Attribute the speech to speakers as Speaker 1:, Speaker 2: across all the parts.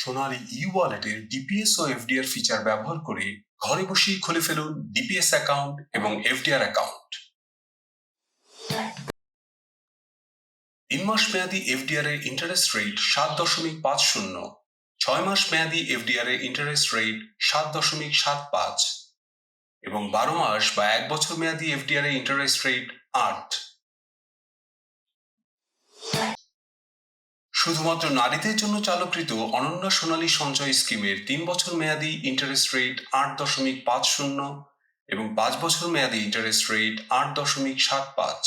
Speaker 1: সোনালী ই ওয়ালেটের ডিপিএস ও FDR feature ব্যবহার করে ঘরে বসেই খুলে ফেলুন ডিপিএস অ্যাকাউন্ট এবং এফডিআর অ্যাকাউন্ট তিন মাস মেয়াদি এফডিআর এর ইন্টারেস্ট রেট সাত দশমিক পাঁচ শূন্য। ছয় মাস মেয়াদি এফডিআর এর ইন্টারেস্ট রেট সাত দশমিক সাত পাঁচ। এবং বারো মাস বা এক বছর মেয়াদি এফডিআর এর ইন্টারেস্ট রেট আট। শুধুমাত্র নারীদের জন্য চালুকৃত অনন্য সোনালী সঞ্চয় স্কিমের তিন বছর মেয়াদি ইন্টারেস্ট রেট আট দশমিক পাঁচ শূন্য এবং পাঁচ বছর মেয়াদি ইন্টারেস্ট রেট আট দশমিক সাত পাঁচ।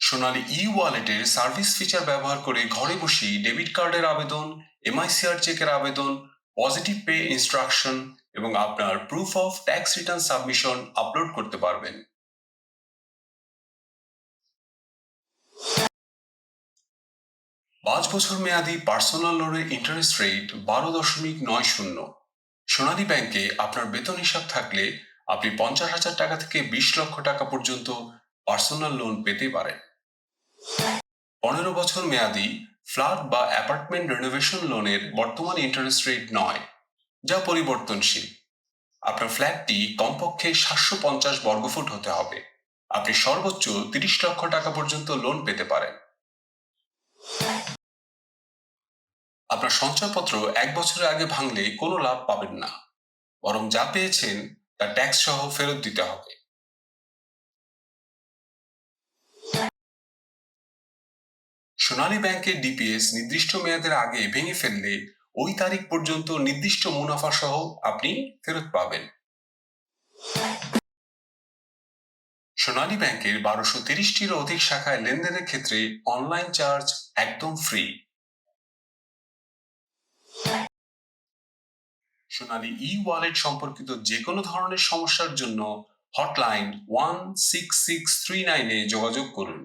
Speaker 1: সোনালী ই ওয়ালেটের সার্ভিস ফিচার ব্যবহার করে ঘরে বসেই ডেবিট কার্ডের আবেদন এমআইসিআর চেকের আবেদন পজিটিভ পে ইনস্ট্রাকশন এবং আপনার proof of tax return submission upload করতে পারবেন। পাঁচ বছর মেয়াদি পার্সোনাল লোনের ইন্টারেস্ট রেট বারো দশমিক নয় শূন্য। সোনালী ব্যাংকে আপনার বেতন হিসাব থাকলে আপনি পঞ্চাশ হাজার টাকা থেকে বিশ লক্ষ টাকা পর্যন্ত পার্সোনাল লোন পেতে পারেন। পনেরো বছর মেয়াদি ফ্ল্যাট বা অ্যাপার্টমেন্ট রেনোভেশন লোনের বর্তমান ইন্টারেস্ট রেট নয়, যা পরিবর্তনশীল। আপনার ফ্ল্যাটটি কমপক্ষে সাতশো পঞ্চাশ বর্গফুট হতে হবে। আপনি সর্বোচ্চ তিরিশ লক্ষ টাকা পর্যন্ত লোন পেতে পারেন। আপনার সঞ্চয়পত্র এক বছরের আগে ভাঙলে কোনো লাভ পাবেন না। বরং যা পেয়েছেন, তা ট্যাক্স সহ ফেরত দিতে হবে। সোনালী ব্যাংকের ডিপিএস নির্দিষ্ট মেয়াদের আগে ভেঙে ফেললে ওই তারিখ পর্যন্ত নির্দিষ্ট মুনাফা সহ আপনি ফেরত পাবেন। সোনালী ব্যাংকের বারোশো তিরিশটির অধিক শাখায় লেনদেনের ক্ষেত্রে অনলাইন চার্জ একদম ফ্রি। সোনালী ই ওয়ালেট সম্পর্কিত যে কোনো ধরনের সমস্যার জন্য hotline one six six three নাইনে যোগাযোগ করুন।